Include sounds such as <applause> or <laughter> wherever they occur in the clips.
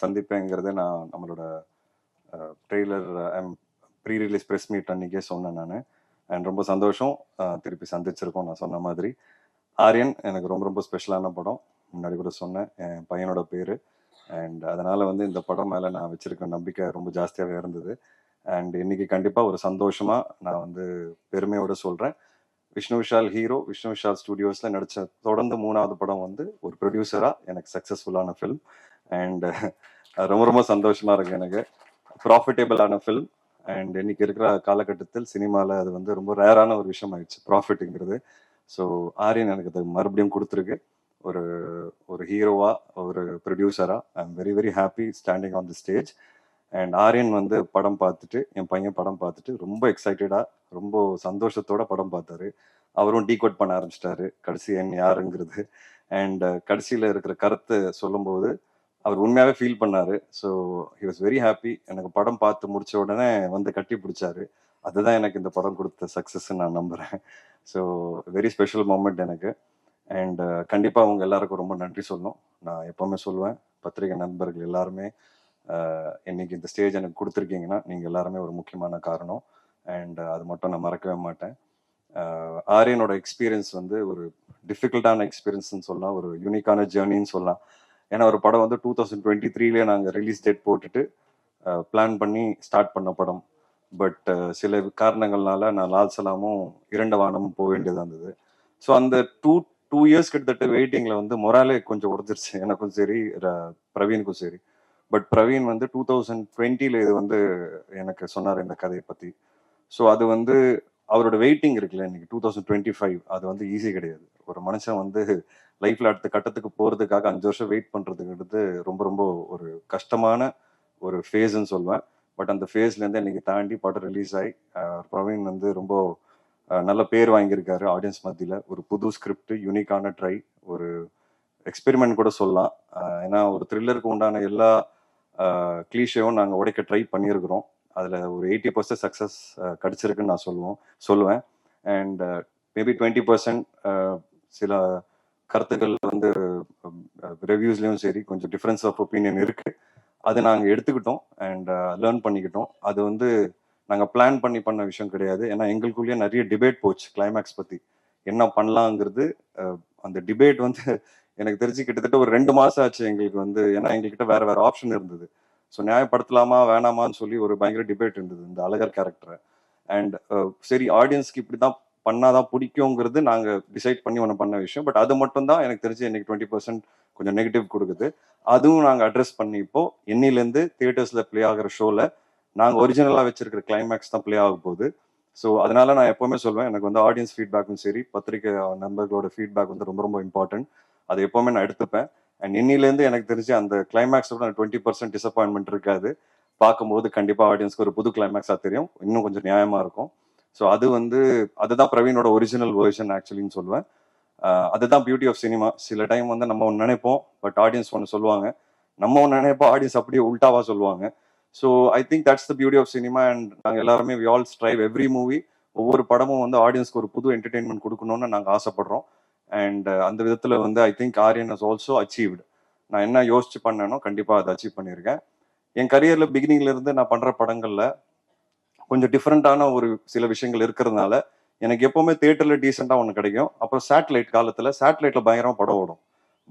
சந்திப்பேங்கிறத நான் நம்மளோட trailer pre release press meet அன்னைக்கே சொன்னேன் நான். அண்ட் ரொம்ப சந்தோஷம். திருப்பி சந்திச்சிருக்கோம் நான் சொன்ன மாதிரி. ஆரியன் எனக்கு ரொம்ப ரொம்ப ஸ்பெஷலான படம். முன்னாடி கூட சொன்னேன். என் பையனோட பேர். அண்ட் அதனால் வந்து இந்த படம் மேலே நான் வச்சுருக்க நம்பிக்கை ரொம்ப ஜாஸ்தியாகவே இருந்தது. அண்ட் இன்னைக்கு கண்டிப்பாக ஒரு சந்தோஷமாக நான் வந்து பெருமையோடு சொல்கிறேன் விஷ்ணு விஷால் ஹீரோ விஷ்ணு விஷால் ஸ்டுடியோஸில் நடித்த தொடர்ந்து மூணாவது படம் வந்து ஒரு ப்ரொடியூசராக எனக்கு சக்ஸஸ்ஃபுல்லான ஃபில்ம் அண்ட் ரொம்ப ரொம்ப சந்தோஷமாக இருக்குது எனக்கு. ப்ராஃபிட்டபிளான ஃபில்ம் அண்ட் இன்னைக்கு இருக்கிற காலகட்டத்தில் சினிமாவில் அது வந்து ரொம்ப ரேரான ஒரு விஷயம் ஆயிடுச்சு ப்ராஃபிட்டுங்கிறது ஸோ ஆரியன் எனக்கு அது மறுபடியும் கொடுத்துருக்கு. ஒரு ஒரு ஹீரோவா ஒரு ப்ரொடியூசரா I am very very happy standing on the stage and Aryan வந்து படம் பார்த்துட்டு என் பையன் படம் பார்த்துட்டு ரொம்ப எக்ஸைட்டடா ரொம்ப சந்தோஷத்தோட படம் பார்த்தாரு. அவரும் டீகோட் பண்ண ஆரம்பிச்சிட்டாரு கடைசி என் யாருங்கிறது. அண்ட் கடைசியில் இருக்கிற கருத்தை சொல்லும்போது அவர் உண்மையாகவே ஃபீல் பண்ணார். So he was very happy எனக்கு படம் பார்த்து முடிச்ச உடனே வந்து கட்டி பிடிச்சாரு. அதுதான் எனக்கு இந்த படம் கொடுத்த சக்ஸஸ்ன்னு நான் நம்புகிறேன் ஸோ வெரி ஸ்பெஷல் மூமெண்ட் எனக்கு. அண்ட் கண்டிப்பாக அவங்க எல்லாருக்கும் ரொம்ப நன்றி சொல்லணும். நான் எப்போவுமே சொல்லுவேன் பத்திரிகை நண்பர்கள் எல்லாருமே இன்னைக்கு இந்த ஸ்டேஜ் எனக்கு கொடுத்துருக்கீங்கன்னா நீங்கள் எல்லாருமே ஒரு முக்கியமான காரணம். அண்ட் அது மட்டும் நான் மறக்கவே மாட்டேன். ஆரியனோட எக்ஸ்பீரியன்ஸ் வந்து ஒரு டிஃபிகல்ட்டான எக்ஸ்பீரியன்ஸ்னு சொல்லலாம் ஒரு யூனிக்கான ஜேர்னின்னு சொல்லலாம். ஏன்னா ஒரு படம் வந்து டூ தௌசண்ட் டுவெண்ட்டி த்ரீலேயே நாங்கள் ரிலீஸ் டேட் போட்டுட்டு பிளான் பண்ணி ஸ்டார்ட் பண்ண படம். பட் சில காரணங்கள்னால நான் லால் சலாமும் இரண்டு வானமும் போக வேண்டியதாக இருந்தது. ஸோ அந்த டூ டூ இயர்ஸ் கிட்டத்தட்ட வெயிட்டிங்கில் வந்து மொராலே கொஞ்சம் உடஞ்சிருச்சு. எனக்கும் சரி ர- பிரவீனுக்கும் சரி. பட் பிரவீன் வந்து டூ தௌசண்ட் டுவெண்ட்டியில் இது வந்து எனக்கு சொன்னார் இந்த கதையை பற்றி ஸோ அது வந்து அவரோட வெயிட்டிங் இருக்குல்ல இன்னைக்கு டூ தௌசண்ட் டுவெண்ட்டி ஃபைவ் அது வந்து ஈஸி கிடையாது. ஒரு மனுஷன் வந்து லைஃப்ல அடுத்த கட்டத்துக்கு போறதுக்காக அஞ்சு வருஷம் வெயிட் பண்றதுங்கிறது ரொம்ப ரொம்ப ஒரு கஷ்டமான ஒரு ஃபேஸ்ன்னு சொல்லுவேன் பட் அந்த ஃபேஸ்ல இருந்து இன்னைக்கு தாண்டி படம் ரிலீஸ் ஆகி பிரவீன் வந்து ரொம்ப நல்ல பேர் வாங்கியிருக்காரு ஆடியன்ஸ் மத்தியில். ஒரு புது ஸ்கிரிப்ட் யூனிக்கான ட்ரை ஒரு எக்ஸ்பெரிமெண்ட் கூட சொல்லலாம். ஏன்னா ஒரு த்ரில்லருக்கு உண்டான எல்லா கிளீஷையும் நாங்கள் உடைக்க ட்ரை பண்ணியிருக்கிறோம். அதில் ஒரு எயிட்டி பர்சன்ட் சக்ஸஸ் கிடச்சிருக்குன்னு நான் சொல்லுவோம் சொல்லுவேன். அண்ட் மேபி டுவெண்ட்டி பர்சன்ட் சில கருத்துக்கள் வந்து ரிவ்யூஸ்லேயும் சரி கொஞ்சம் டிஃப்ரென்ஸ் ஆஃப் ஒப்பீனியன் இருக்குது அதை நாங்கள் எடுத்துக்கிட்டோம் அண்ட் லேர்ன் பண்ணிக்கிட்டோம். அது வந்து நாங்கள் பிளான் பண்ணி பண்ண விஷயம் கிடையாது. ஏன்னா எங்களுக்குள்ளேயே நிறைய டிபேட் போச்சு கிளைமேக்ஸ் பற்றி என்ன பண்ணலாங்கிறது அந்த டிபேட் வந்து எனக்கு தெரிஞ்சு கிட்டத்தட்ட ஒரு ரெண்டு மாசம் ஆச்சு எங்களுக்கு வந்து. ஏன்னா எங்ககிட்ட வேற வேற ஆப்ஷன் இருந்தது. ஸோ நியாயப்படுத்தலாமா வேணாமான்னு சொல்லி ஒரு பயங்கர டிபேட் இருந்தது இந்த அழகர் கேரக்டரை அண்ட் uh, சரி ஆடியன்ஸ்க்கு இப்படி தான் பண்ணாதான் பிடிக்குங்கிறது நாங்க டிசைட் பண்ணி ஒன்று பண்ண விஷயம். பட் அது மட்டும் தான் எனக்கு தெரிஞ்சு இன்னைக்கு டுவெண்ட்டி பர்சன்ட் கொஞ்சம் நெகட்டிவ் கொடுக்குது. அதுவும் நாங்கள் அட்ரஸ் பண்ணி இப்போ என்னிலேருந்து தியேட்டர்ஸ்ல ப்ளே ஆகிற ஷோல நாங்கள் ஒரிஜினலா வச்சிருக்கிற கிளைமேக்ஸ் தான் ப்ளே ஆக போகுது. ஸோ அதனால நான் எப்பவுமே சொல்வேன் எனக்கு வந்து ஆடியன்ஸ் ஃபீட்பேக்கும் சரி பத்திரிகை நண்பர்களோட ஃபீட்பேக் வந்து ரொம்ப ரொம்ப இம்பார்ட்டன்ட் அதை எப்போவுமே நான் எடுத்துப்பேன். அண்ட் இன்னிலேருந்து எனக்கு தெரிஞ்சு அந்த கிளைமேக்ஸோட டுவெண்ட்டி பர்சன்ட் டிசப்பாயின்மெண்ட் இருக்காது. பார்க்கும்போது கண்டிப்பாக ஆடியன்ஸ்க்கு ஒரு புது கிளைமேக்ஸாக தெரியும். இன்னும் கொஞ்சம் நியாயமாக இருக்கும். ஸோ அது வந்து அதுதான் பிரவீனோட ஒரிஜினல் வேர்ஷன் ஆக்சுவலின்னு சொல்லுவேன். அதுதான் பியூட்டி ஆஃப் சினிமா சில டைம் வந்து நம்ம ஒன்று நினைப்போம் பட் ஆடியன்ஸ் ஒன்று சொல்லுவாங்க. நம்ம ஒன்று நினைப்போம் ஆடியன்ஸ் அப்படியே உல்டாவாக சொல்லுவாங்க. So I think that's the beauty of cinema and நாங்கள் எல்லாருமே we all strive every movie ஒவ்வொரு படமும் வந்து ஆடியன்ஸ்க்கு ஒரு புது என்டர்டெயின்மெண்ட் கொடுக்கணும்னு நாங்கள் ஆசைப்படுறோம். அண்ட் uh, அந்த விதத்தில் வந்து I think Aryan is also achieved நான் என்ன யோசிச்சு பண்ணேனோ கண்டிப்பாக அதை அச்சீவ் பண்ணியிருக்கேன் என் கரியரில் பிகினிங்லேருந்து நான் பண்ணுற படங்களில் கொஞ்சம் டிஃப்ரெண்ட்டான ஒரு சில விஷயங்கள் இருக்கிறதுனால எனக்கு எப்போவுமே தேட்டரில் டீசெண்டாக ஒன்று கிடைக்கும். அப்புறம் சேட்டலைட் காலத்தில் சேட்டலைட்டில் பயங்கரமாக படம் ஓடும்.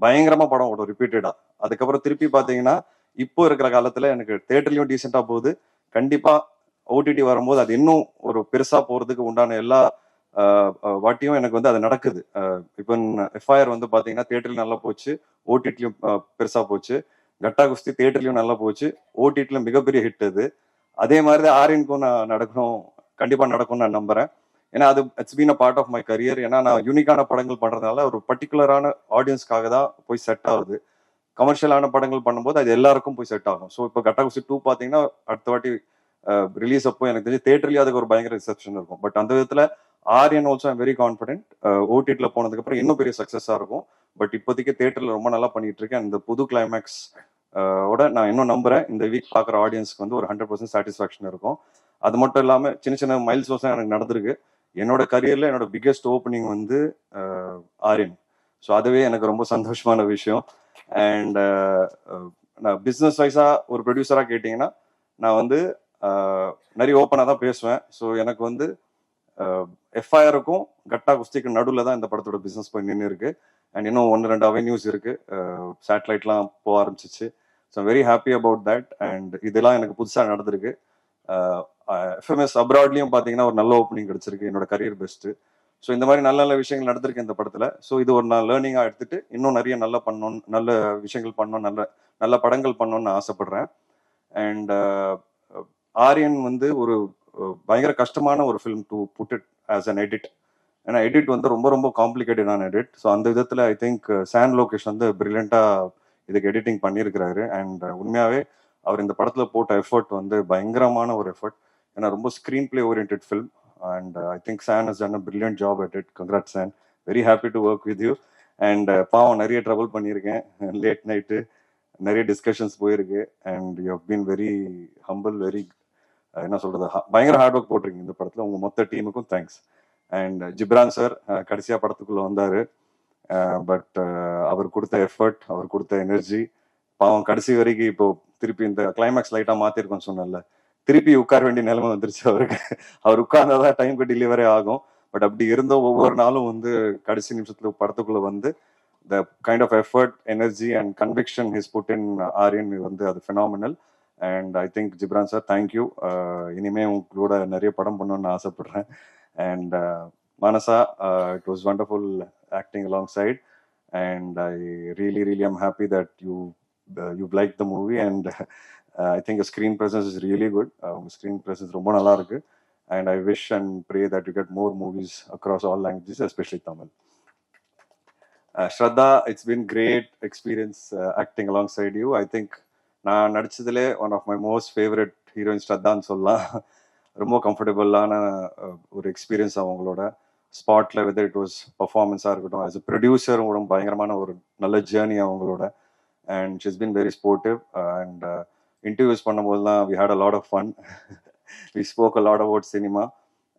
பயங்கரமாக படம் ஓடும் ரிப்பீட்டடாக அதுக்கப்புறம் திருப்பி பார்த்தீங்கன்னா இப்போ இருக்கிற காலத்தில் எனக்கு தேட்டர்லையும் டீசெண்டாக போகுது. கண்டிப்பாக ஓடிடி வரும்போது அது இன்னும் ஒரு பெருசாக போகிறதுக்கு உண்டான எல்லா வாட்டியும் எனக்கு வந்து அது நடக்குது. இப்போ எஃப்ஐஆர் வந்து பார்த்தீங்கன்னா தியேட்டர்ல நல்லா போச்சு ஓடிடிலையும் பெருசாக போச்சு. கட்டா குஸ்தி தியேட்டர்லயும் நல்லா போச்சு. ஓடிடியில் மிகப்பெரிய ஹிட் அது. அதே மாதிரி தான் ஆரியனுக்கும் நான் நடக்கணும் கண்டிப்பாக நடக்கும்னு நான் நம்புறேன். ஏன்னா அது it's been a part of my career ஏன்னா நான் யூனிக்கான படங்கள் பண்ணுறதுனால ஒரு பர்டிகுலரான ஆடியன்ஸ்க்காக தான் போய் செட் ஆகுது. கமர்ஷியலான படங்கள் பண்ணும்போது அது எல்லாருக்கும் போய் செட் ஆகும். ஸோ இப்போ கட்டாகுசி டூ பார்த்தீங்கன்னா அடுத்த வாட்டி ரிலீஸ் அப்போ எனக்கு தெரிஞ்சு தேட்டர்லேயே அதுக்கு ஒரு பயங்கர ரிசப்ஷன் இருக்கும். பட் அந்த விதத்தில் Aryan also I'm very confident ஓடிடியில் போனதுக்கு அப்புறம் இன்னும் பெரிய சக்ஸஸாக இருக்கும். பட் இப்போதைக்கு தேட்டரில் ரொம்ப நல்லா பண்ணிட்டு இருக்கேன். இந்த புது கிளைமேக்ஸ் uh, ஓட நான் இன்னும் நம்புறேன். இந்த வீக் பார்க்குற ஆடியன்ஸ்க்கு வந்து ஒரு ஹண்ட்ரட் பர்சன்ட் சாட்டிஸ்ஃபேக்ஷன் இருக்கும். அது மட்டும் இல்லாமல் சின்ன சின்ன மைல் ஸ்டோன்ஸ் எனக்கு நடந்திருக்கு. என்னோட கரியர்ல என்னோட பிக்கெஸ்ட் ஓப்பனிங் வந்து uh, ஆரியன் ஸோ அதுவே எனக்கு ரொம்ப சந்தோஷமான விஷயம். அண்ட் uh, நான் பிஸ்னஸ் வைஸாக ஒரு ப்ரொடியூசராக கேட்டிங்கன்னா நான் வந்து நிறைய ஓப்பனாக தான் பேசுவேன். ஸோ எனக்கு வந்து எஃப்ஐஆருக்கும் கட்டா குஸ்திக்கு நடுவில் தான் இந்த படத்தோட பிஸ்னஸ் போய் நின்று இருக்கு. அண்ட் இன்னும் ஒன்று ரெண்டு அவென்யூஸ் இருக்கு. சேட்டலைட்லாம் போக ஆரம்பிச்சிச்சு. So very happy about that and இதெல்லாம் எனக்கு புதுசாக நடந்திருக்கு. எஃப்எம்எஸ் அப்ராட்லேயும் பார்த்தீங்கன்னா ஒரு நல்ல ஓப்பனிங் கிடைச்சிருக்கு. என்னோட கரியர் பெஸ்ட்டு ஸோ இந்த மாதிரி நல்ல நல்ல விஷயங்கள் நடந்திருக்கு இந்த படத்தில். ஸோ இது ஒரு நான் லேர்னிங்காக எடுத்துட்டு இன்னும் நிறைய நல்லா பண்ணணும் நல்ல விஷயங்கள் பண்ணணும் நல்ல நல்ல படங்கள் பண்ணணும்னு ஆசைப்படுறேன். அண்ட் ஆரியன் வந்து ஒரு பயங்கர கஷ்டமான ஒரு film to put it as an edit ஏன்னா எடிட் வந்து ரொம்ப ரொம்ப காம்ப்ளிகேட்டடான எடிட் ஸோ அந்த விதத்தில் ஐ திங்க் சான் லோகேஷ் வந்து பிரில்லியண்ட்டாக இதுக்கு எடிட்டிங் பண்ணியிருக்கிறாரு அண்ட் uh, உண்மையாகவே அவர் இந்த படத்தில் போட்ட எஃபர்ட் வந்து பயங்கரமான ஒரு எஃபர்ட் ஏன்னா ரொம்ப screen play oriented film and I think San has done a brilliant job at it congrats San very happy to work with you and பாவம் நிறைய ட்ரபிள் பண்ணியிருக்கேன். <laughs> லேட் நைட்டு நிறைய டிஸ்கஷன்ஸ் போயிருக்கு. And you have been very humble very என்ன சொல்றது பயங்கர hard work போட்டிருக்கீங்க இந்த படத்துல. உங்க மொத்த டீமுக்கும் தேங்க்ஸ் அண்ட் ஜிப்ரான் சார் கடைசியா படத்துக்குள்ள வந்தாரு. பட் அவர் கொடுத்த எஃபர்ட் அவர் கொடுத்த எனர்ஜி பாவம் கடைசி வரைக்கும் இப்போ திருப்பி இந்த கிளைமேக்ஸ் லைட்டா மாத்திருக்கோம் சொன்னல திருப்பி உட்கார வேண்டிய நிலைமை வந்துருச்சு அவருக்கு. அவர் உட்கார்ந்தாதான் டைம்க்கு டெலிவரி ஆகும். பட் அப்படி இருந்த ஒவ்வொரு நாளும் வந்து கடைசி நிமிஷத்துல படத்துக்குள்ள வந்து the kind of effort energy and conviction he's put in Aryan வந்து அது phenomenal and I think Ghibran sir thank you இனிமே உங்களோட நிறைய படம் பண்ணணும்னு ஆசைப்படுறேன். And Manasa it was wonderful acting alongside and I really really I'm happy that you you like the movie and I think screen presence is really good உங்கள் screen presence ரொம்ப நல்லா இருக்கு. And I wish and pray that you get more movies across all languages especially Tamil Shraddha it's been great experience acting alongside you I think நான் நடித்ததுலே one of my most favourite ஹீரோயின்ஸ்டாக தான் சொல்லலாம். ரொம்ப கம்ஃபர்டபுளான ஒரு experience அவங்களோட. ஸ்பாட்டில் whether it was பர்ஃபார்மன்ஸாக இருக்கட்டும் as a ப்ரொடியூசரும் கூட பயங்கரமான ஒரு நல்ல ஜேர்னி அவங்களோட. And she's been very sportive and interviews பண்ணும்போது தான் we had a lot of fun we spoke a lot about cinema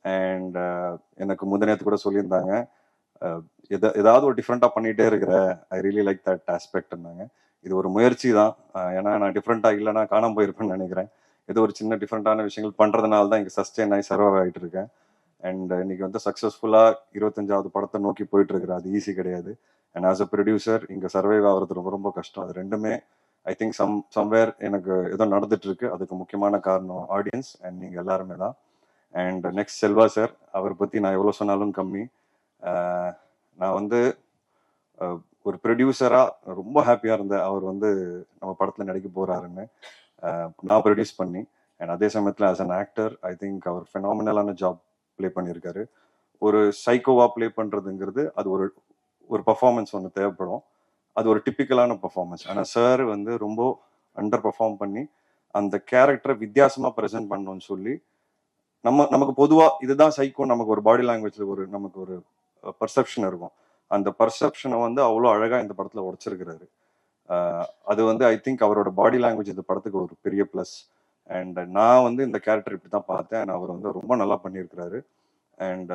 and எனக்கு முந்தினத்து கூட சொல்லியிருந்தாங்க. எத ஏதாவது ஒரு டிஃப்ரெண்ட்டாக பண்ணிகிட்டே இருக்கிற ஐ ரியலி லைக் தட் ஆஸ்பெக்ட்னாங்க இது ஒரு முயற்சி தான். ஏன்னா நான் டிஃப்ரெண்ட்டாக இல்லைனா காணாமல் போயிருப்பேன்னு நினைக்கிறேன். ஏதோ ஒரு சின்ன டிஃப்ரெண்ட்டான விஷயங்கள் பண்ணுறதுனால தான் இங்கே சஸ்டெயின் ஆகி சர்வ் ஆகிட்டு இருக்கேன். அண்ட் இன்னைக்கு வந்து சக்ஸஸ்ஃபுல்லாக இருபத்தஞ்சாவது படத்தை நோக்கி போயிட்டு அது ஈஸி கிடையாது. அண்ட் ஆஸ் அ ப்ரொடியூசர் இங்கே சர்வைவ் ஆகிறது ரொம்ப ரொம்ப கஷ்டம். அது ரெண்டுமே ஐ திங்க் சம் சம்வேர் எனக்கு ஏதோ நடந்துட்டு இருக்கு. அதுக்கு முக்கியமான காரணம் ஆடியன்ஸ் அண்ட் நீங்கள் எல்லாருமே தான். அண்ட் நெக்ஸ்ட் செல்வா சார் அவரை பற்றி நான் எவ்வளோ சொன்னாலும் கம்மி. நான் வந்து ஒரு ப்ரொடியூசராக ரொம்ப ஹாப்பியாக இருந்தேன் அவர் வந்து நம்ம படத்தில் நடிக்க போகிறாருன்னு நான் ப்ரொடியூஸ் பண்ணி அண்ட் அதே சமயத்தில் as an actor I think அவர் ஃபெனாமினலான ஜாப் ப்ளே பண்ணியிருக்காரு. ஒரு சைக்கோவாக ப்ளே பண்ணுறதுங்கிறது அது ஒரு ஒரு பர்ஃபார்மன்ஸ் ஒன்று தேவைப்படும். அது ஒரு டிப்பிக்கலான பர்ஃபார்மன்ஸ் ஆனால் சார் வந்து ரொம்ப அண்டர் பர்ஃபார்ம் பண்ணி அந்த கேரக்டரை வித்தியாசமாக ப்ரெசென்ட் பண்ணணும்னு சொல்லி நம்ம நமக்கு பொதுவாக இதுதான் சைக்கோ நமக்கு ஒரு பாடி லாங்குவேஜில் ஒரு நமக்கு ஒரு பர்செப்ஷன் இருக்கும். அந்த பர்செப்ஷனை வந்து அவ்வளோ அழகாக இந்த படத்தில் உடைச்சிருக்கிறாரு. அது வந்து ஐ திங்க் அவரோட பாடி லாங்குவேஜ் இந்த படத்துக்கு ஒரு பெரிய ப்ளஸ் அண்ட் நான் வந்து இந்த கேரக்டர் இப்படி தான் பார்த்தேன் அவர் வந்து ரொம்ப நல்லா பண்ணியிருக்கிறாரு. அண்ட்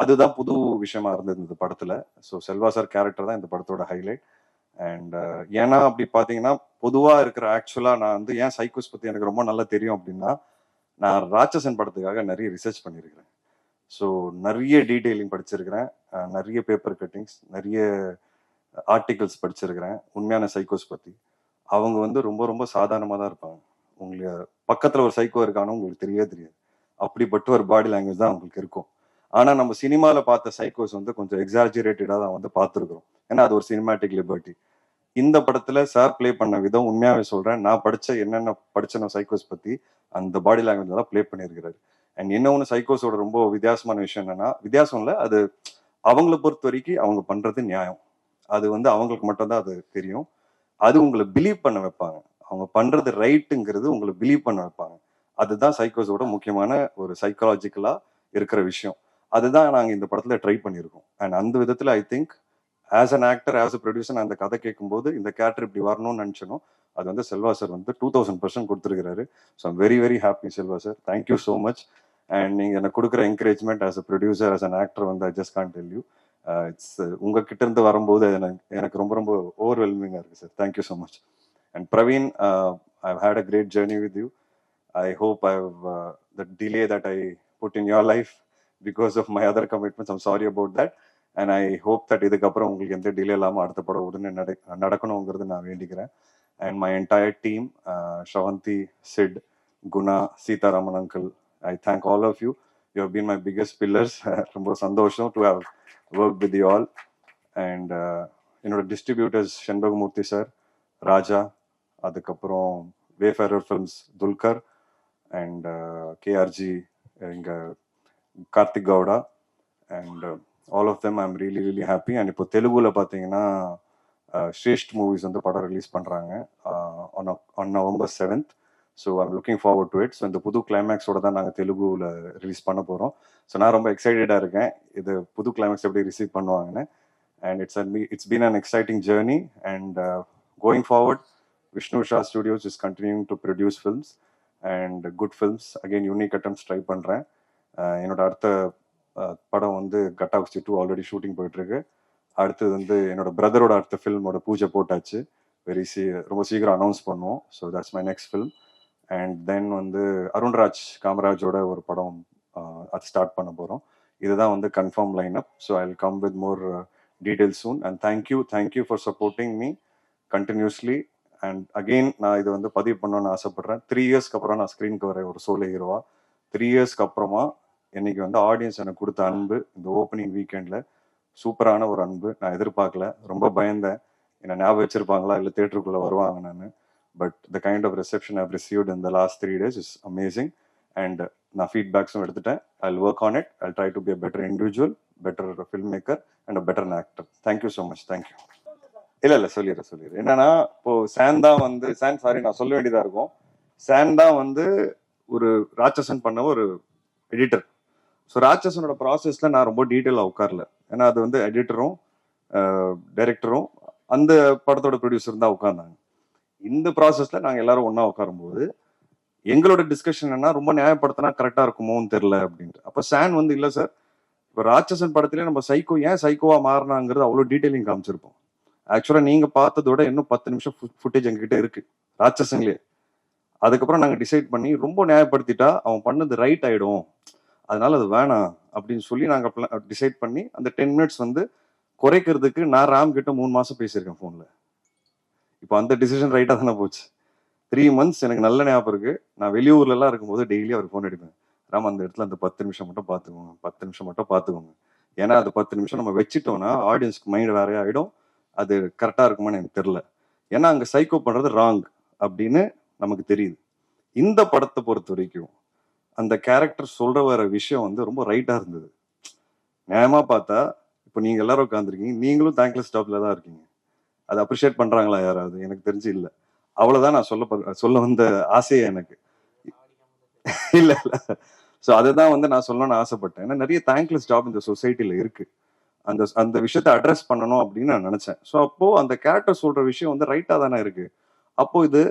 அதுதான் புது விஷயமா இருந்தது இந்த படத்துல. ஸோ செல்வா சார் கேரக்டர் தான் இந்த படத்தோட ஹைலைட் அண்ட் ஏன்னா அப்படி பார்த்தீங்கன்னா பொதுவாக இருக்கிற ஆக்சுவலாக நான் வந்து ஏன் சைக்கோஸ் பற்றி எனக்கு ரொம்ப நல்லா தெரியும் அப்படின்னா நான் ராட்சசன் படத்துக்காக நிறைய ரிசர்ச் பண்ணியிருக்கிறேன். ஸோ நிறைய டீட்டெயிலிங் படிச்சிருக்கிறேன். நிறைய பேப்பர் கட்டிங்ஸ் நிறைய ஆர்டிகல்ஸ் படிச்சிருக்கிறேன். உண்மையான சைக்கோஸ் பத்தி. அவங்க வந்து ரொம்ப ரொம்ப சாதாரணமாக தான் இருப்பாங்க. உங்களுக்கு பக்கத்துல ஒரு சைக்கோ இருக்கானோ உங்களுக்கு தெரியவே தெரியாது. அப்படிப்பட்ட ஒரு பாடி லாங்குவேஜ் தான் அவங்களுக்கு இருக்கும். ஆனா நம்ம சினிமாவில் பார்த்த சைக்கோஸ் வந்து கொஞ்சம் எக்ஸாஜிரேட்டடாக தான் வந்து பார்த்துருக்குறோம். ஏன்னா அது ஒரு சினிமாட்டிக் லிபர்ட்டி இந்த படத்துல சார் ப்ளே பண்ண விதம் உண்மையாவே சொல்றேன். நான் படிச்ச என்னென்ன படிச்சனோ சைக்கோஸ் பத்தி அந்த பாடி லாங்குவேஜ் தான் ப்ளே பண்ணியிருக்கிறாரு. அண்ட் இன்னொன்று சைக்கோஸோட ரொம்ப வித்தியாசமான விஷயம் என்னன்னா வித்தியாசம் இல்லை அது அவங்கள பொறுத்த வரைக்கும் அவங்க பண்றது நியாயம். அது வந்து அவங்களுக்கு மட்டும்தான் அது தெரியும். அது உங்களை பிலீவ் பண்ண வைப்பாங்க. அவங்க பண்றது ரைட்டுங்கிறது உங்களை பிலீவ் பண்ண வைப்பாங்க. அதுதான் சைக்கோஸோட முக்கியமான ஒரு சைக்காலஜிக்கலா இருக்கிற விஷயம். அதுதான் நாங்கள் இந்த படத்துல ட்ரை பண்ணியிருக்கோம். அண்ட் அந்த விதத்துல I think as an actor as a producer நான் அந்த கதை கேட்கும்போது இந்த கேரக்டர் இப்படி வரணும்னு நினைச்சனோ அது வந்து செல்வா சார் வந்து டூ தௌசண்ட் பர்சன்ட் கொடுத்துருக்காரு so very very happy Selva sir thank you so much and நீங்க எனக்கு கொடுக்குற encouragement as a producer as an actor வந்து I just can tell you it's உங்ககிட்ட இருந்து வரும்போது எனக்கு எனக்கு ரொம்ப ரொம்ப ஓவர்வெல்மிங்காக இருக்கு sir thank you so much and Praveen I I've had a great journey with you. I I I've uh, the delay that I put in your life because of my other commitments. I'm sorry about that. And I இதுக்கப்புறம் உங்களுக்கு எந்த delay இல்லாமல் அடுத்த படம் உடனே நட நடக்கணுங்கிறது நான் வேண்டிக்கிறேன் and my entire team Shavanthi Sid Guna Seetharaman uncle I thank all of you you have been my biggest pillars ரொம்ப சந்தோஷம் to have work with you all and என்னோட டிஸ்ட்ரிபியூட்டர்ஸ் செண்பகமூர்த்தி சார் ராஜா அதுக்கப்புறம் Wayfarer Films Dulquer and KRG இங்கே Karthik Gowda and all of them I'm really really happy and இப்போ தெலுங்குல பார்த்தீங்கன்னா Shreshth movies வந்து படம் ரிலீஸ் பண்ணுறாங்க on November seventh so I'm looking forward to it so இந்த புது கிளைமேக்ஸோட தான் நாங்கள் தெலுங்குல ரிலீஸ் பண்ண போகிறோம் ஸோ நான் ரொம்ப எக்ஸைட்டடாக இருக்கேன். இது புது கிளைமேக்ஸ் எப்படி ரிசீவ் பண்ணுவாங்கன்னு. And it's it's been an exciting journey and going forward Vishnu Shah studios is continuing to produce films and good films again unique attempts try பண்ணுறேன் என்னோட அடுத்த uh, படம் வந்து கட்டாக்சி டூ ஆல்ரெடி ஷூட்டிங் போயிட்டுருக்கு. அடுத்தது வந்து என்னோட பிரதரோட அடுத்த ஃபில்மோட பூஜை போட்டாச்சு. வெரி சீ ரொம்ப சீக்கிரம் அனௌன்ஸ் பண்ணுவோம். So that's my next film and then வந்து அருண்ராஜ் காமராஜோட ஒரு படம் அது ஸ்டார்ட் பண்ண போகிறோம் இதுதான் வந்து confirm line up so I will come with more details soon and thank you thank you for supporting me continuously and again நான் இது வந்து பதிவு பண்ணணும்னு ஆசைப்படுறேன். த்ரீ இயர்ஸ்க்கு அப்புறம் நான் ஸ்க்ரீனுக்கு வரேன் ஒரு சோலை ஹீரோவா த்ரீ இயர்ஸ்க்கு அப்புறமா இன்னைக்கு வந்து ஆடியன்ஸ் எனக்கு கொடுத்த அன்பு இந்த ஓப்பனிங் வீக்கெண்டில் சூப்பரான ஒரு அன்பு. நான் எதிர்பார்க்கல ரொம்ப பயந்தேன். என்னை ஞாபகம் வச்சிருப்பாங்களா? இல்லை தேட்டருக்குள்ளே வருவாங்க நான். But the kind of reception I've received இந்த last three days is amazing and நான் ஃபீட்பேக்ஸும் எடுத்துட்டேன் I work on it I try to be a better individual better filmmaker and a better actor thank you so much thank you இல்ல இல்ல. சொல்லிடுறேன் சொல்லிடுறேன். என்னன்னா இப்போ சான் தான் வந்து சான் சாரி நான் சொல்ல வேண்டியதா இருக்கும். சான் தான் வந்து ஒரு ராட்சசன் பண்ண ஒரு எடிட்டர் ஸோ ராட்சசனோட ப்ராசஸ்ல நான் ரொம்ப டீட்டெயிலாக உட்காரல. ஏன்னா அது வந்து எடிட்டரும் டைரக்டரும் அந்த படத்தோட ப்ரொடியூசர் தான் உட்கார்ந்தாங்க. இந்த ப்ராசஸ்ல நாங்கள் எல்லாரும் ஒன்றா உட்காரும்போது எங்களோட டிஸ்கஷன் என்ன ரொம்ப நியாயப்படுத்தினா கரெக்டாக இருக்குமோன்னு தெரில அப்படின்ட்டு. அப்போ சான் வந்து இல்லை சார் இப்போ ராட்சசன் படத்திலே நம்ம சைக்கோ ஏன் சைக்கோவாக மாறினாங்கிறது அவ்வளோ டீட்டெயிலிங் காமிச்சிருப்போம். ஆக்சுவலாக நீங்கள் பார்த்ததோட இன்னும் பத்து நிமிஷம் ஃபுட்டேஜ் எங்ககிட்ட இருக்கு ராட்சசன்லேயே. அதுக்கப்புறம் நாங்கள் டிசைட் பண்ணி ரொம்ப நியாயப்படுத்திட்டா அவன் பண்ணது ரைட் ஆகிடும் அதனால அது வேணாம் அப்படின்னு சொல்லி நாங்கள் டிசைட் பண்ணி அந்த டென் மினிட்ஸ் வந்து குறைக்கிறதுக்கு நான் ராம் கிட்ட மூணு மாதம் பேசியிருக்கேன் ஃபோனில் இப்போ அந்த டிசிஷன் ரைட்டாக தானே போச்சு. த்ரீ மந்த்ஸ் எனக்கு நல்ல ஞாபகம் இருக்கு. நான் வெளியூர்லலாம் இருக்கும்போது டெய்லி அவர் ஃபோன் எடுப்பேன் ராம் அந்த இடத்துல அந்த பத்து நிமிஷம் மட்டும் பார்த்துக்கோங்க பத்து நிமிஷம் மட்டும் பார்த்துக்கோங்க ஏன்னா அது பத்து நிமிஷம் நம்ம வச்சுட்டோம்னா ஆடியன்ஸ்க்கு மைண்ட் வேற ஆகிடும் அது கரெக்டாக இருக்குமான்னு எனக்கு தெரில ஏன்னா அங்கே சைக்கோ பண்ணுறது ராங் அப்படின்னு நமக்கு தெரியுது. இந்த படத்தை பொறுத்த வரைக்கும் அந்த கேரக்டர் சொல்ற வர விஷயம் வந்து ரொம்ப ரைட்டாக இருந்தது. நியாயமாக பார்த்தா இப்போ நீங்கள் எல்லாரும் உட்காந்துருக்கீங்க நீங்களும் தேங்க்லெஸ் ஸ்டாப்ல தான் இருக்கீங்க. அதை அப்ரிஷியேட் பண்றாங்களா யாராவது? எனக்கு தெரிஞ்சு இல்ல. அவ்வளவுதான் நான் சொல்ல சொல்ல வந்த ஆசையே எனக்கு. இல்ல இல்ல. ஸோ அதுதான் வந்து நான் சொல்லணும்னு ஆசைப்பட்டேன். ஏன்னா நிறைய தேங்க்லெஸ் ஜாப் இந்த சொசைட்டில இருக்கு. அந்த அந்த விஷயத்தை அட்ரஸ் பண்ணணும் அப்படின்னு நான் நினைச்சேன். ஸோ அப்போ அந்த கேரக்டர் சொல்ற விஷயம் வந்து ரைட்டா தானே இருக்கு. அப்போ இது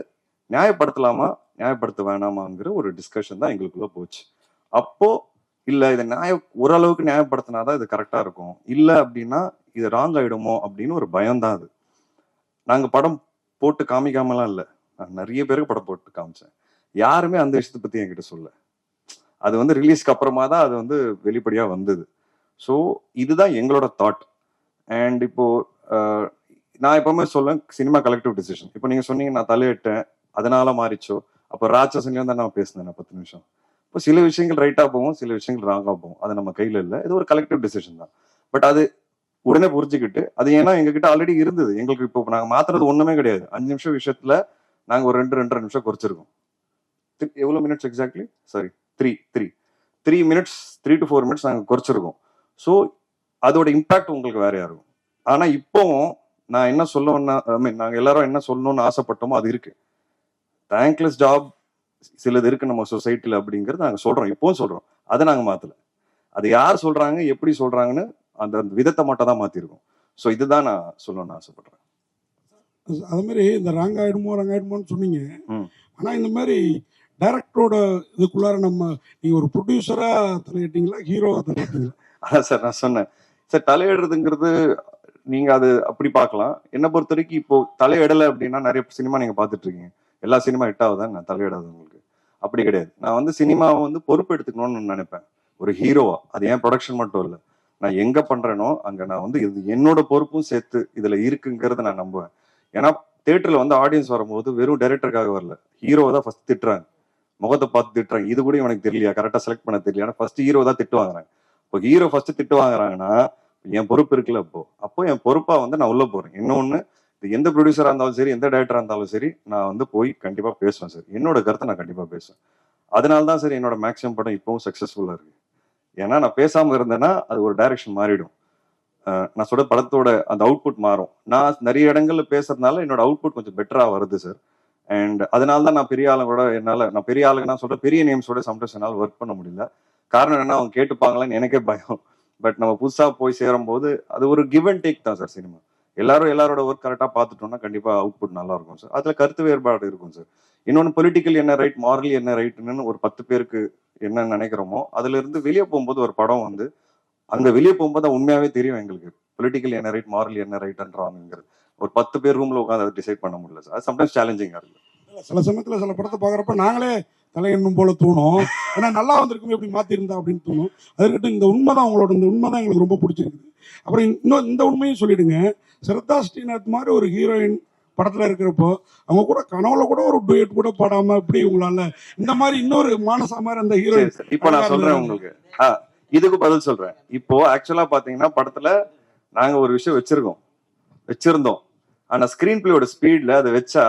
நியாயப்படுத்தலாமா? நியாயப்படுத்த வேணாமாங்கிற ஒரு டிஸ்கஷன் தான் எங்களுக்குள்ள போச்சு. அப்போ இல்ல இதை நியாய ஓரளவுக்கு நியாயப்படுத்தினாதான் இது கரெக்டா இருக்கும். இல்ல அப்படின்னா இது ராங் ஆயிடுமோ அப்படின்னு ஒரு பயம் தான் அது. நாங்கள் படம் போட்டு காமிக்காமலாம் இல்லை. நான் நிறைய பேருக்கு படம் போட்டு காமிச்சேன். யாருமே அந்த விஷயத்தை பற்றி என்கிட்ட சொல்ல அது வந்து ரிலீஸ்க்கு அப்புறமா தான் அது வந்து வெளிப்படையாக வந்தது. ஸோ இதுதான் எங்களோட தாட் அண்ட் இப்போ நான் எப்பவுமே சொல்ல சினிமா கலெக்டிவ் டிசிஷன் இப்போ நீங்கள் சொன்னீங்க நான் தலையிட்டேன் அதனால மாறிச்சோ. அப்போ ராட்சசன்லேயும் தான் நான் பேசினேன் நான் பத்து நிமிஷம். இப்போ சில விஷயங்கள் ரைட்டாக போகும் சில விஷயங்கள் ராங்காக போகும். அது நம்ம கையில் இல்லை. இது ஒரு கலெக்டிவ் டிசிஷன் தான். பட் அது உடனே புரிஞ்சுக்கிட்டு அது ஏன்னா எங்ககிட்ட ஆல்ரெடி இருந்தது. எங்களுக்கு இப்போ நாங்கள் மாத்துறது ஒன்றுமே கிடையாது. அஞ்சு நிமிஷம் விஷயத்துல நாங்கள் ஒரு ரெண்டு ரெண்டரை நிமிஷம் குறைச்சிருக்கோம். எவ்வளோ minutes exactly sorry three three three minutes three to four minutes நாங்கள் குறைச்சிருக்கோம். ஸோ அதோட இம்பாக்ட் உங்களுக்கு வேறையா இருக்கும் ஆனால் இப்போவும் நான் என்ன சொல்ல ஐ மீன் நாங்கள் எல்லாரும் என்ன சொல்லணும்னு ஆசைப்பட்டோமோ அது இருக்கு. தேங்க்லெஸ் ஜாப் சிலது இருக்கு நம்ம சொசைட்டியில் அப்படிங்கிறது நாங்கள் சொல்கிறோம் இப்போவும் சொல்கிறோம் அதை நாங்கள் மாற்றலை அது யார் சொல்கிறாங்க எப்படி சொல்கிறாங்கன்னு அந்த அந்த விதத்தை மட்டும் தான் மாத்திருக்கோம். ஸோ இதுதான் நான் சொல்லணும்னு ஆசைப்படுறேன். அது மாதிரி இந்த ராங் ஆயிடுமோ ராங் ஆயிடுமோன்னு சொன்னீங்க. ம். ஆனா இந்த மாதிரி டைரக்டரோட இதுக்குள்ளார நம்ம நீங்க ஒரு ப்ரொடியூசரா தலையிட்டீங்களா ஹீரோவா தலையிட்டீங்களா அதான் சார் நான் சொன்னேன். சார் தலையிடுறதுங்கிறது நீங்க அது அப்படி பார்க்கலாம். என்னை பொறுத்த வரைக்கும் இப்போ தலையிடலை அப்படின்னா நிறைய சினிமா நீங்க பார்த்துட்டு இருக்கீங்க எல்லா சினிமா ஹிட் ஆகுதான் நான் தலையிடாது உங்களுக்கு. அப்படி கிடையாது. நான் வந்து சினிமாவை வந்து பொறுப்பு எடுத்துக்கணும்னு நினைப்பேன். ஒரு ஹீரோவா. அது ஏன் ப்ரொடக்ஷன் மட்டும் இல்லை. நான் எங்க பண்றேனோ அங்க நான் வந்து இது என்னோட பொறுப்பும் சேர்த்து இதுல இருக்குங்கிறத நான் நம்புவேன். ஏன்னா தேட்டர்ல வந்து ஆடியன்ஸ் வரும்போது வெறும் டைரக்டருக்காக வரல. ஹீரோவை தான் ஃபர்ஸ்ட் திட்டுறாங்க. முகத்தை பார்த்து திட்டுறாங்க. இது கூட எனக்கு தெரியலையா? கரெக்டா செலக்ட் பண்ண தெரியல ஃபர்ஸ்ட் ஹீரோ தான் திட்டு வாங்குறாங்க. இப்போ ஹீரோ ஃபர்ஸ்ட் திட்டு வாங்குறாங்கன்னா என் பொறுப்பு இருக்குல்ல அப்போ? அப்போ என் பொறுப்பா வந்து நான் உள்ள போறேன். இன்னொன்னு இது எந்த ப்ரொடியூசரா இருந்தாலும் சரி எந்த டைரக்டரா இருந்தாலும் சரி நான் வந்து போய் கண்டிப்பா பேசுவேன் சார் என்னோட கருத்தை நான் கண்டிப்பா பேசுவேன். அதனால தான் சார் என்னோட மேக்ஸிமம் படம் இப்பவும் சக்சஸ்ஃபுல்லா இருக்கு. ஏன்னா நான் பேசாமல் இருந்தேன்னா அது ஒரு டைரக்ஷன் மாறிடும். நான் சொல்ற படத்தோட அந்த அவுட்புட் மாறும். நான் நிறைய இடங்கள்ல பேசுறதுனால என்னோட அவுட்புட் கொஞ்சம் பெட்டரா வருது சார் அண்ட் அதனால தான் நான் பெரிய ஆளுங்களோட என்னால நான் பெரிய ஆளுங்க நான் சொல்ற பெரிய நேம்ஸோட சம்டைம்ஸ் என்னால் ஒர்க் பண்ண முடியல. காரணம் என்ன அவங்க கேட்டுப்பாங்களான்னு எனக்கே பயம். பட் நம்ம புதுசாக போய் சேரும் போது அது ஒரு கிவ் அண்ட் டேக் தான் சார் சினிமா எல்லாரும் எல்லாரோட ஒர்க் கரெக்டாக பார்த்துட்டோம்னா கண்டிப்பாக அவுட்புட் நல்லா இருக்கும் சார் அதில் கருத்து வேறுபாடு இருக்கும் சார் இன்னொன்று பொலிட்டிக்கல் என்ன ரைட் மாரலி என்ன ரைட்னு ஒரு பத்து பேருக்கு என்ன நினைக்கிறோமோ அதுல இருந்து வெளியே போகும்போது ஒரு படம் வந்து அங்க வெளியே போகும்போது உண்மையாகவே உண்மையாவே தெரியும் எங்களுக்கு. பொலிட்டிக்கல் என்ன ரைட் மாரல் என்ன ரைட்ன்றாங்கிறது ஒரு பத்து பேர் ரூம்ல உட்காந்து அதை டிசைட் பண்ண முடியல சார். அது சம்டைம்ஸ் சேலஞ்சிங்கா இருக்கு. சில சமயத்துல சில படத்தை பார்க்குறப்ப நாங்களே தலையெண்ணும் போல தோணும். ஏன்னா நல்லா வந்திருக்குமே எப்படி மாத்திருந்தா அப்படின்னு தோணும். அதுக்கிட்ட இந்த உண்மை தான் உங்களோட இந்த உண்மை தான் எங்களுக்கு ரொம்ப பிடிச்சிருக்குது. அப்புறம் இன்னும் இந்த உண்மையும் சொல்லிடுங்க. சிரத்தா ஸ்ரீநாத் மாதிரி ஒரு ஹீரோயின் படத்துல இருக்கிறப்போ அவங்க கூட கனவுல கூட ஒரு டுயட் கூட பாடாம இப்படி உங்களால இந்த மாதிரி இன்னொரு மானசா மாதிரி அந்த சார் இப்போ நான் சொல்றேன் உங்களுக்கு. இதுக்கு பதில் சொல்றேன். இப்போ ஆக்சுவலா பாத்தீங்கன்னா படத்துல நாங்க ஒரு விஷயம் வச்சிருக்கோம். வச்சிருந்தோம். ஆனா ஸ்கிரீன் பிளேயோட ஸ்பீட்ல அதை வச்சா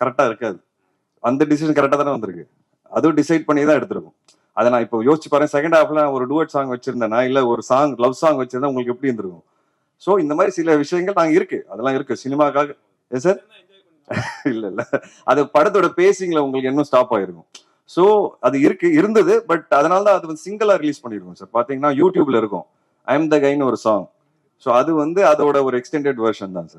கரெக்டா இருக்காது. அந்த டிசிஷன் கரெக்டா தானே வந்திருக்கு. அதுவும் டிசைட் பண்ணி தான் எடுத்திருக்கும். அதை நான் இப்போ யோசிச்சு பாருங்க. செகண்ட் ஹாஃப்ல ஒரு டூவட் சாங் வச்சிருந்தேனா இல்ல ஒரு சாங் லவ் சாங் வச்சிருந்தா உங்களுக்கு எப்படி இருந்திருக்கும்? சோ இந்த மாதிரி சில விஷயங்கள் நாங்க இருக்கு. அதெல்லாம் இருக்கு. சினிமாக்காக சார் <laughs> இல்ல இல்ல. அது படத்தோட பேசிங்ல உங்களுக்கு இன்னும் ஸ்டாப் ஆயிருக்கும். சோ அது இருக்கு இருந்தது பட் அதனால தான் அது வந்து சிங்கிளா ரிலீஸ் பண்ணிருக்கோம் சார் பாத்தீங்கன்னா யூடியூப்ல இருக்கும். ஐ எம் த கைன்னு ஒரு சாங் ஸோ அது வந்து அதோட ஒரு எக்ஸ்டெண்டட் வெர்ஷன் தான் சார்